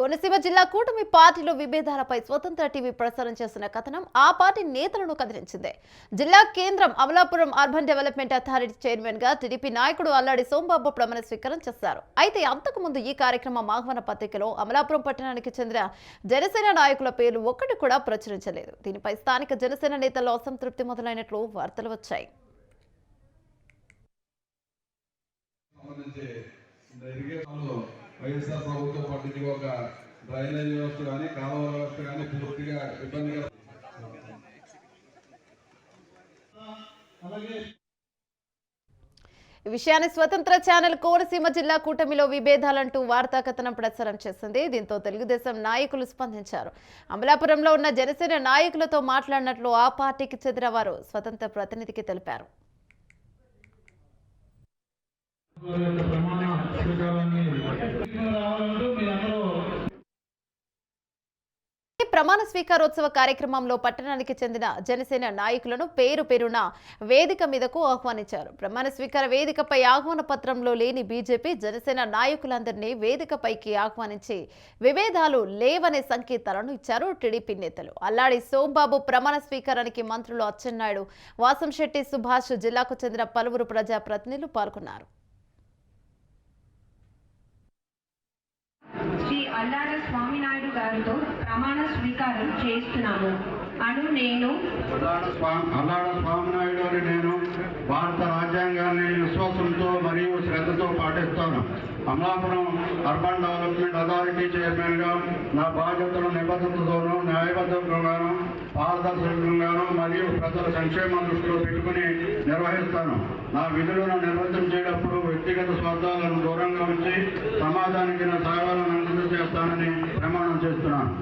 కోనసీమ జిల్లా కూటమి పార్టీలో విభేదాలపై స్వతంత్ర టీవీ ప్రసారం చేసిన కథనం ఆ పార్టీ నేతలను కదిలించింది. జిల్లా కేంద్రం అమలాపురం అర్బన్ డెవలప్మెంట్ అథారిటీ చైర్మన్గా టీడీపీ నాయకుడు అల్లాడి సోంబాబు ప్రమాణ స్వీకారం చేశారు. అయితే అంతకుముందు ఈ కార్యక్రమం ఆహ్వాన పత్రికలో అమలాపురం పట్టణానికి చెందిన జనసేన నాయకుల పేర్లు ఒక్కటి కూడా ప్రచురించలేదు. దీనిపై స్థానిక జనసేన నేతల్లో అసంతృప్తి మొదలైనట్లు వార్తలు వచ్చాయి. జరిగే వైఎస్ఆర్ ప్రభుత్వం పట్టించి ఒక డ్రైనేజ్ వ్యవస్థ కానీ కాలువ వ్యవస్థ కానీ పూర్తిగా ఇబ్బందిగా ఈ విషయాన్ని స్వతంత్ర ఛానల్ కోనసీమ జిల్లా కూటమిలో విభేదాలంటూ వార్తా కథనం ప్రసారం చేసింది. దీంతో తెలుగుదేశం నాయకులు స్పందించారు. అమలాపురంలో ఉన్న జనసేన నాయకులతో మాట్లాడినట్లు ఆ పార్టీకి చెందిన వారు స్వతంత్ర ప్రతినిధికి తెలిపారు. ప్రమాణ స్వీకారోత్సవ కార్యక్రమంలో పట్టణానికి చెందిన జనసేన నాయకులను పేరు పేరున వేదిక మీదకు ఆహ్వానించారు. ప్రమాణ స్వీకార వేదికపై ఆహ్వాన పత్రంలో లేని బీజేపీ జనసేన నాయకులందరినీ వేదికపైకి ఆహ్వానించి విభేదాలు లేవనే సంకేతాలను ఇచ్చారు టీడీపీ నేతలు. అల్లాడి సోంబాబు ప్రమాణ స్వీకారానికి మంత్రులు అచ్చెన్నాయుడు వాసంశెట్టి సుభాష్ జిల్లాకు చెందిన పలువురు ప్రజాప్రతినిధులు పాల్గొన్నారు. అల్లార స్వామినాయుడు గారితో ప్రమాణ స్వీకారం చేస్తున్నాము. అను నేను అల్లాడ స్వామి స్వామినాయుడు అని నేను భారత రాజ్యాంగాన్ని విశ్వాసంతో మరియు శ్రద్ధతో పాటిస్తాను. అమలాపురం అర్బన్ డెవలప్మెంట్ అథారిటీ చైర్మన్గా నా బాధ్యతలు నిబద్ధతతోనూ న్యాయబద్ధంగాను పారదర్శకంగాను మరియు ప్రజల సంక్షేమ దృష్టిలో పెట్టుకుని నిర్వహిస్తాను. నా విధులను నిర్వర్తించేటప్పుడు వ్యక్తిగత స్వార్థాలను దూరంగా ఉంచి సమాజానికి నా సేవలను అంకితం చేస్తానని ప్రమాణం చేస్తున్నాను.